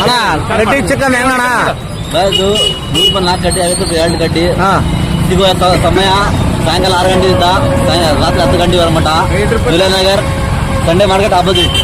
ಅಣ್ಣ ರೆಡ್ಡಿ ಚಿಕನ್ ಹೆಂಗಣ್ಣ ಇದು ನೂರು ರೂಪಾಯಿ ನಾಲ್ಕು ಗಡ್ಡಿ ಐವತ್ತು ರೂಪಾಯಿ ಎರಡು ಗಡ್ಡಿ ಸಿಗುವ ಸಮಯ ಸಾಯಂಕಾಲ ಆರು ಗಂಟೆಯಿಂದ ಸಾಯ- ರಾತ್ರಿ ಹತ್ತು ಗಂಟೆವರೆಗೆ ಮಟ್ಟ ವಿಜಯನಗರ್ ಸಂಡೇ ಮಾರ್ಕೆಟ್ ಆಪೋಸಿಟ್